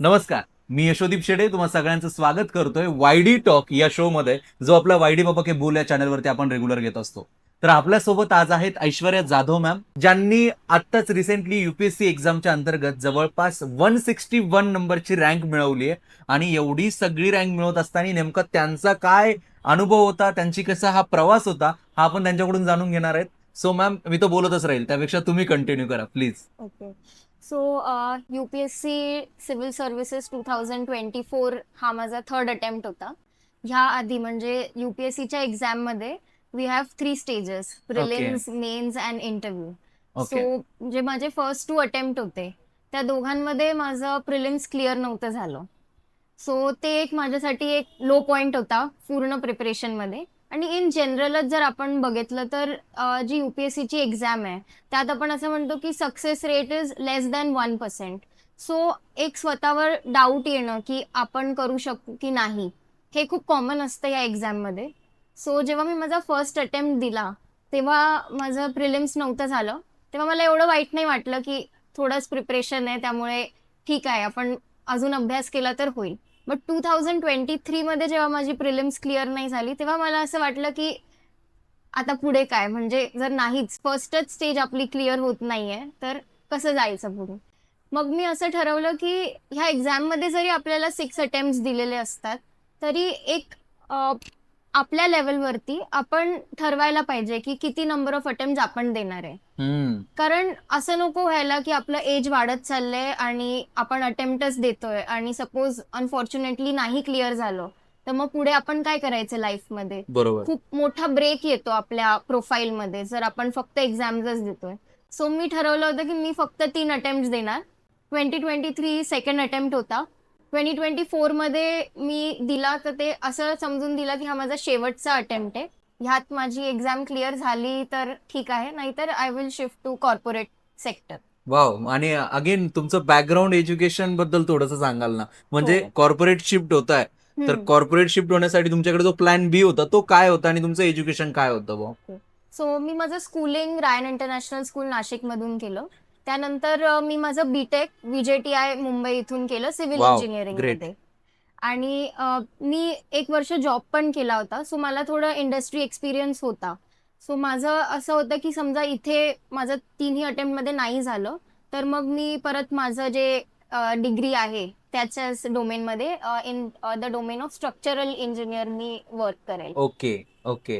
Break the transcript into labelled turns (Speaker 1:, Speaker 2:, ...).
Speaker 1: नमस्कार मी यशोदीप शेडे तुम्हा सगळ्यांचं स्वागत करतोय वायडी टॉक या शो मध्ये जो आपला वायडी बाबा के बोल या चॅनलवरती आपण रेग्युलर घेत असतो. तर आपल्यासोबत आज आहेत ऐश्वर्या जाधव मॅम ज्यांनी आत्ताच रिसेंटली युपीएससी एक्झामच्या अंतर्गत जवळपास वन सिक्स्टी वन नंबरची रँक मिळवली आहे. आणि एवढी सगळी रँक मिळवत असताना नेमका त्यांचा काय अनुभव होता त्यांची कसा हा प्रवास होता हा आपण त्यांच्याकडून जाणून घेणार आहेत. सो मॅम मी तो बोलतच राहील. त्यापेक्षा तुम्ही कंटिन्यू करा please
Speaker 2: okay so U P S C civil services two thousand twenty four हा माझा थर्ड अटेम्प्ट होता. ह्या आधी म्हणजे यू पी एस सीच्या एक्झाममध्ये we have three stages prelims mains and interview so जे माझे फर्स्ट टू अटेम्प्ट होते त्या दोघांमध्ये माझं प्रिलिम्स क्लिअर नव्हतं झालं. सो ते एक माझ्यासाठी एक लो पॉईंट होता पूर्ण प्रिपरेशनमध्ये आणि इन जनरलच जर आपण बघितलं तर जी यू पी एस एक्झाम आहे त्यात आपण असं म्हणतो की success rate is less than one percent so एक स्वतःवर डाऊट येणं की आपण करू शकू की नाही हे खूप कॉमन असतं या एक्झाममध्ये सो जेव्हा मी माझा फर्स्ट अटेम्प्ट दिला तेव्हा माझं प्रिलिम्स नव्हतं झालं. तेव्हा मला एवढं वाईट नाही वाटलं की थोडंच प्रिपरेशन आहे त्यामुळे ठीक आहे आपण अजून अभ्यास केला तर होईल. बट टू थाउजंड ट्वेंटी थ्रीमध्ये जेव्हा माझी प्रिलिम्स क्लिअर नाही झाली तेव्हा मला असं वाटलं की आता पुढे काय? म्हणजे जर नाहीच फर्स्टच स्टेज आपली क्लिअर होत नाहीये तर कसं जायचं पुढे? मग मी असं ठरवलं की ह्या एक्झाममध्ये जरी आपल्याला सिक्स अटेम्प्ट दिलेले असतात तरी एक आपल्या लेवलवरती आपण ठरवायला पाहिजे की किती नंबर ऑफ अटेम्प्ट आपण देणार आहे.
Speaker 1: हम्म.
Speaker 2: कारण असं नको व्हायला की आपलं एज वाढत चाललंय आणि आपण अटेम्प्टच देतोय आणि सपोज अनफॉर्च्युनेटली नाही क्लिअर झालं तर मग पुढे आपण काय करायचं लाईफमध्ये
Speaker 1: बरोबर.
Speaker 2: खूप मोठा ब्रेक येतो आपल्या प्रोफाईलमध्ये जर आपण फक्त एक्झाम्सच देतोय. सो मी ठरवलं होतं की मी फक्त तीन अटेम्प्ट देणार. Twenty twenty three second attempt होता. ट्वेंटी ट्वेंटी फोरमध्ये मी दिला तर ते असं समजून दिला की हा माझा शेवटचा अटेम्प्ट आहे. ह्यात माझी एक्झाम क्लिअर झाली तर ठीक आहे. नाहीतर I will shift to corporate sector
Speaker 1: wow आणि अगेन तुमचं बॅकग्राऊंड एज्युकेशनबद्दल थोडंसं सांगाल ना? म्हणजे
Speaker 2: हो.
Speaker 1: कॉर्पोरेट शिफ्ट होत आहे तर कॉर्पोरेट शिफ्ट होण्यासाठी तुमच्याकडे जो प्लॅन बी होता तो काय होता आणि तुमचं एज्युकेशन काय होतं?
Speaker 2: सो मी माझं स्कूलिंग रायन इंटरनॅशनल स्कूल नाशिकमधून केलं. त्यानंतर अ, मी माझं बीटेक विजे आय मुंबई इथून केलं सिव्हिल
Speaker 1: Wow,
Speaker 2: इंजिनिअरिंग
Speaker 1: great.
Speaker 2: मध्ये आणि अ, मी एक वर्ष जॉब पण केला होता. सो मला थोडं इंडस्ट्री एक्सपिरियन्स होता. सो माझं असं होतं की समजा इथे माझं तिन्ही अटेम्प्टमध्ये नाही झालं तर मग मी परत माझं जे डिग्री आहे त्याच्याच डोमेनमध्ये in the domain of structural engineer me work करेल.
Speaker 1: Okay okay.